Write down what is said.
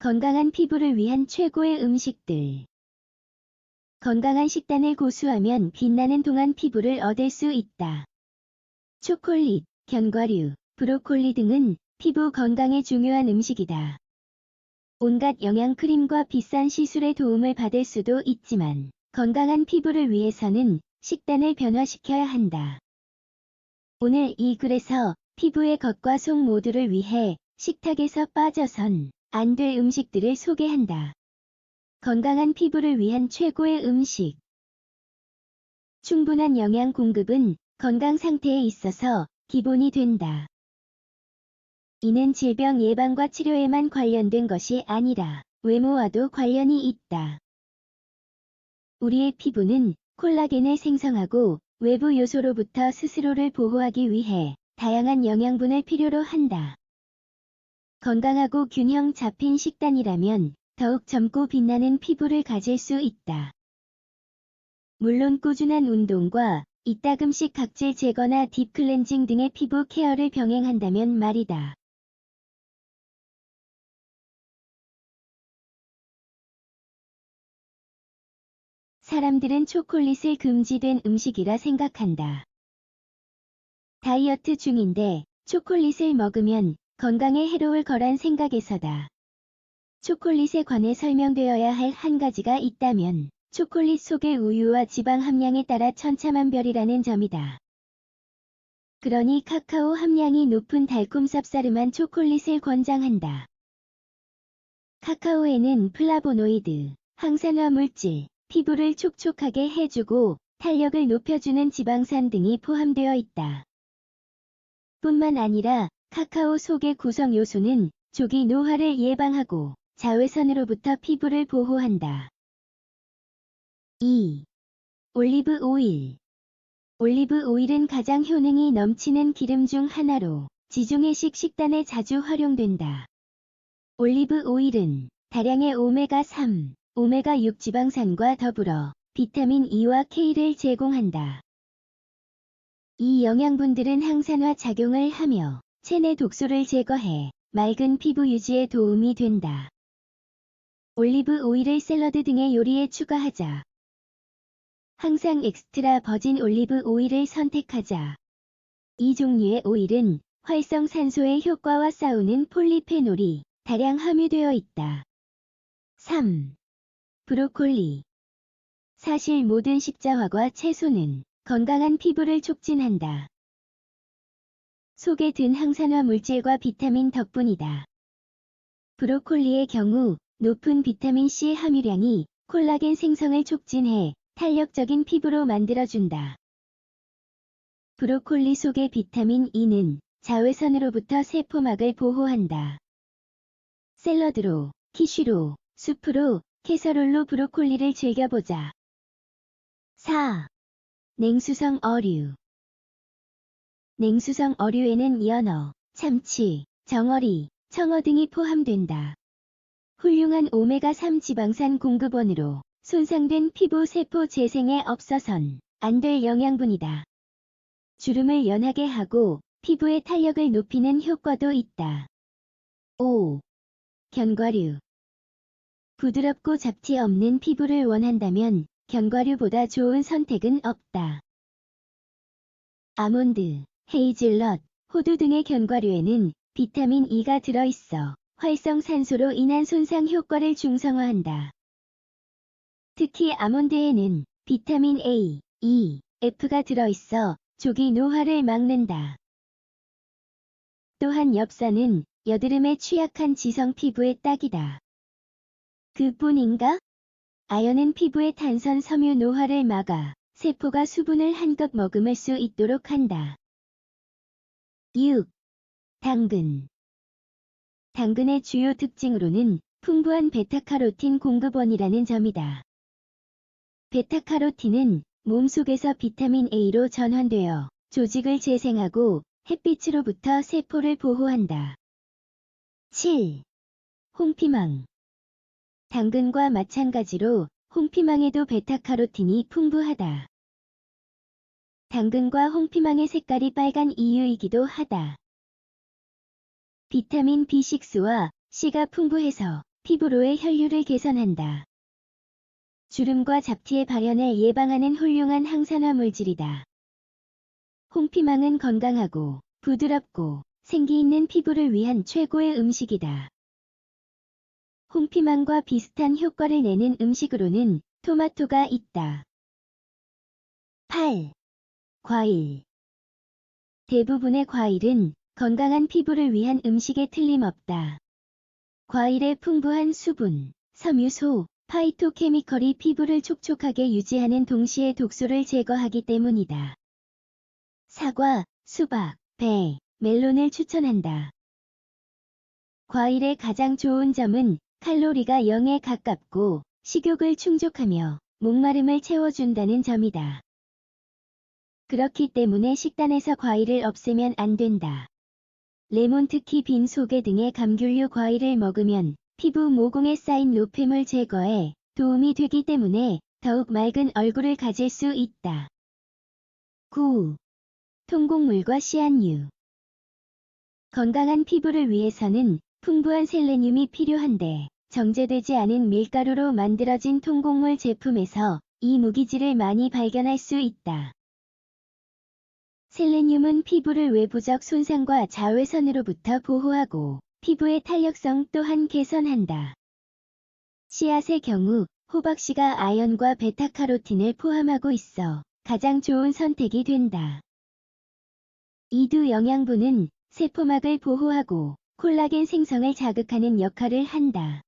건강한 피부를 위한 최고의 음식들. 건강한 식단을 고수하면 빛나는 동안 피부를 얻을 수 있다. 초콜릿, 견과류, 브로콜리 등은 피부 건강에 중요한 음식이다. 온갖 영양 크림과 비싼 시술의 도움을 받을 수도 있지만 건강한 피부를 위해서는 식단을 변화시켜야 한다. 오늘 이 글에서 피부의 겉과 속 모두를 위해 식탁에서 빠져선 안 될 음식들을 소개한다. 건강한 피부를 위한 최고의 음식. 충분한 영양 공급은 건강 상태에 있어서 기본이 된다. 이는 질병 예방과 치료에만 관련된 것이 아니라 외모와도 관련이 있다. 우리의 피부는 콜라겐을 생성하고 외부 요소로부터 스스로를 보호하기 위해 다양한 영양분을 필요로 한다. 건강하고 균형 잡힌 식단이라면 더욱 젊고 빛나는 피부를 가질 수 있다. 물론 꾸준한 운동과 이따금씩 각질 제거나 딥 클렌징 등의 피부 케어를 병행한다면 말이다. 사람들은 초콜릿을 금지된 음식이라 생각한다. 다이어트 중인데 초콜릿을 먹으면 건강에 해로울 거란 생각에서다. 초콜릿에 관해 설명되어야 할 한 가지가 있다면 초콜릿 속의 우유와 지방 함량에 따라 천차만별이라는 점이다. 그러니 카카오 함량이 높은 달콤 쌉싸름한 초콜릿을 권장한다. 카카오에는 플라보노이드, 항산화 물질, 피부를 촉촉하게 해주고 탄력을 높여주는 지방산 등이 포함되어 있다. 뿐만 아니라 카카오 속의 구성 요소는 조기 노화를 예방하고 자외선으로부터 피부를 보호한다. 2. 올리브 오일 올리브 오일은 가장 효능이 넘치는 기름 중 하나로 지중해식 식단에 자주 활용된다. 올리브 오일은 다량의 오메가3, 오메가6 지방산과 더불어 비타민 E와 K를 제공한다. 이 영양분들은 항산화 작용을 하며 체내 독소를 제거해 맑은 피부 유지에 도움이 된다. 올리브 오일을 샐러드 등의 요리에 추가하자. 항상 엑스트라 버진 올리브 오일을 선택하자. 이 종류의 오일은 활성산소의 효과와 싸우는 폴리페놀이 다량 함유되어 있다. 3. 브로콜리 사실 모든 십자화과 채소는 건강한 피부를 촉진한다. 속에 든 항산화 물질과 비타민 덕분이다. 브로콜리의 경우 높은 비타민C 함유량이 콜라겐 생성을 촉진해 탄력적인 피부로 만들어준다. 브로콜리 속의 비타민 E는 자외선으로부터 세포막을 보호한다. 샐러드로, 키슈로, 수프로, 캐서롤로 브로콜리를 즐겨보자. 4. 냉수성 어류 냉수성 어류에는 연어, 참치, 정어리, 청어 등이 포함된다. 훌륭한 오메가3 지방산 공급원으로 손상된 피부 세포 재생에 없어선 안 될 영양분이다. 주름을 연하게 하고 피부의 탄력을 높이는 효과도 있다. 5. 견과류 부드럽고 잡티 없는 피부를 원한다면 견과류보다 좋은 선택은 없다. 아몬드, 헤이즐넛, 호두 등의 견과류에는 비타민 E가 들어있어 활성산소로 인한 손상 효과를 중성화한다. 특히 아몬드에는 비타민 A, E, F가 들어있어 조기 노화를 막는다. 또한 엽산은 여드름에 취약한 지성 피부에 딱이다. 그뿐인가? 아연은 피부의 탄선 섬유 노화를 막아 세포가 수분을 한껏 머금을 수 있도록 한다. 6. 당근 당근의 주요 특징으로는 풍부한 베타카로틴 공급원이라는 점이다. 베타카로틴은 몸 속에서 비타민 A로 전환되어 조직을 재생하고 햇빛으로부터 세포를 보호한다. 7. 홍피망 당근과 마찬가지로 홍피망에도 베타카로틴이 풍부하다. 당근과 홍피망의 색깔이 빨간 이유이기도 하다. 비타민 B6와 C가 풍부해서 피부로의 혈류를 개선한다. 주름과 잡티의 발현을 예방하는 훌륭한 항산화 물질이다. 홍피망은 건강하고 부드럽고 생기 있는 피부를 위한 최고의 음식이다. 홍피망과 비슷한 효과를 내는 음식으로는 토마토가 있다. 8. 과일 대부분의 과일은 건강한 피부를 위한 음식에 틀림없다. 과일의 풍부한 수분, 섬유소, 파이토케미컬이 피부를 촉촉하게 유지하는 동시에 독소를 제거하기 때문이다. 사과, 수박, 배, 멜론을 추천한다. 과일의 가장 좋은 점은 칼로리가 0에 가깝고 식욕을 충족하며 목마름을 채워준다는 점이다. 그렇기 때문에 식단에서 과일을 없애면 안 된다. 레몬 특히 빈 속에 등의 감귤류 과일을 먹으면 피부 모공에 쌓인 노폐물 제거에 도움이 되기 때문에 더욱 맑은 얼굴을 가질 수 있다. 9. 통곡물과 씨앗류 건강한 피부를 위해서는 풍부한 셀레늄이 필요한데 정제되지 않은 밀가루로 만들어진 통곡물 제품에서 이 무기질을 많이 발견할 수 있다. 셀레늄은 피부를 외부적 손상과 자외선으로부터 보호하고 피부의 탄력성 또한 개선한다. 씨앗의 경우 호박씨가 아연과 베타카로틴을 포함하고 있어 가장 좋은 선택이 된다. 이두 영양분은 세포막을 보호하고 콜라겐 생성을 자극하는 역할을 한다.